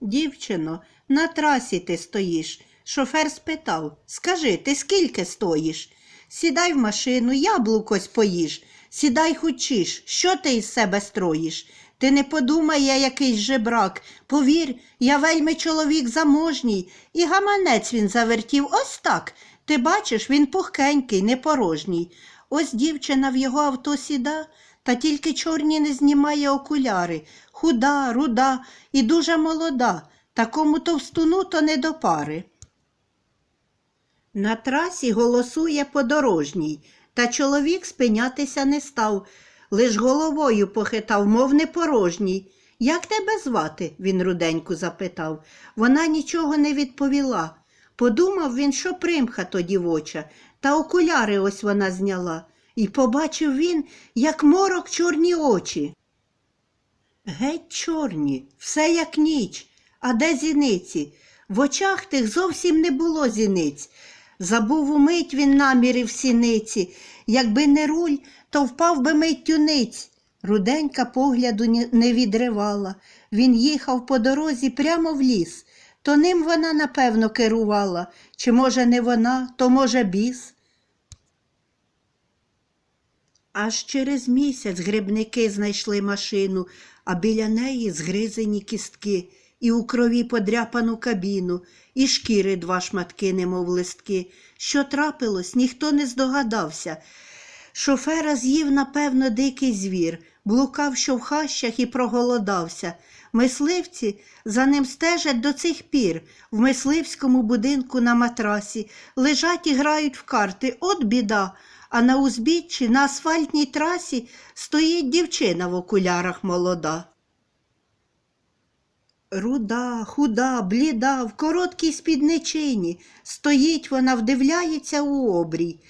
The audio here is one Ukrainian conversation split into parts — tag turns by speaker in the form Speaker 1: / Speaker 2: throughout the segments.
Speaker 1: Дівчино, на трасі ти стоїш. Шофер спитав Скажи, ти скільки стоїш? Сідай в машину, яблукось поїж. Сідай хочеш, що ти із себе строїш? Ти не подумай, я якийсь жебрак. Повір, я вельми чоловік заможній, і гаманець він завертів ось так. Ти бачиш, він пухкенький, не порожній. Ось дівчина в його авто сіда, та тільки чорні не знімає окуляри. Худа, руда і дуже молода. Такому товстуну то не до пари. На трасі голосує подорожній, та чоловік спинятися не став, лиш головою похитав, мов не порожній. Як тебе звати? він руденьку запитав. Вона нічого не відповіла. Подумав він, що примха то дівоча, та окуляри ось вона зняла. І побачив він, як морок чорні очі. Геть чорні, все як ніч. А де зіниці? В очах тих зовсім не було зіниць. Забув умить він наміри в сіниці. Якби не руль, то впав би миттю ниць. Руденька погляду не відривала. Він їхав по дорозі прямо в ліс. То ним вона, напевно, керувала. Чи, може, не вона, то, може, біс. Аж через місяць грибники знайшли машину, а біля неї згризені кістки, і у крові подряпану кабіну, і шкіри два шматки, немов листки. Що трапилось, ніхто не здогадався. Шофера з'їв, напевно, дикий звір, блукав, що в хащах і проголодався. Мисливці за ним стежать до цих пір. В мисливському будинку на матрасі лежать і грають в карти. От біда. А на узбіччі на асфальтній трасі стоїть дівчина в окулярах молода. Руда, худа, бліда, в короткій спідничині. Стоїть вона, вдивляється у обрій.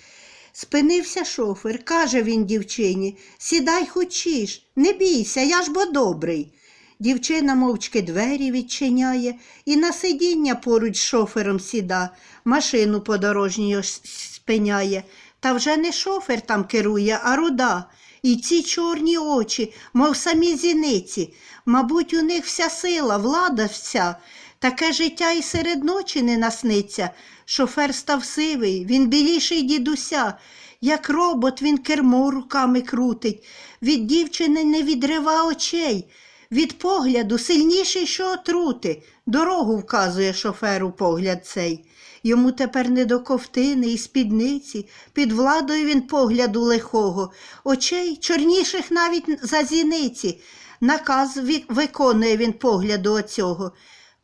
Speaker 1: Спинився шофер, каже він дівчині, сідай хочеш, не бійся, я ж бо добрий. Дівчина мовчки двері відчиняє і на сидіння поруч з шофером сіда, машину подорожньою спиняє. Та вже не шофер там керує, а руда. І ці чорні очі, мов самі зіниці. Мабуть, у них вся сила, влада вся. Таке життя і серед ночі не насниться. Шофер став сивий, він біліший дідуся. Як робот він кермо руками крутить. Від дівчини не відрива очей. Від погляду сильніший, що отрути. Дорогу вказує шоферу погляд цей. Йому тепер не до ковтини і спідниці, під владою він погляду лихого, очей чорніших навіть за зіниці. Наказ виконує він погляду оцього.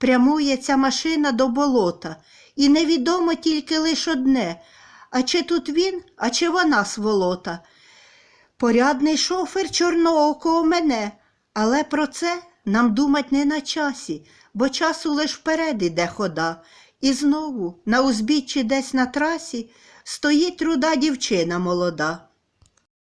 Speaker 1: Прямує ця машина до болота, і невідомо тільки лиш одне, а чи тут він, а чи вона сволота. Порядний шофер чорноокого мене, але про це нам думать не на часі, бо часу лиш вперед іде хода. І знову на узбіччі десь на трасі стоїть руда дівчина молода.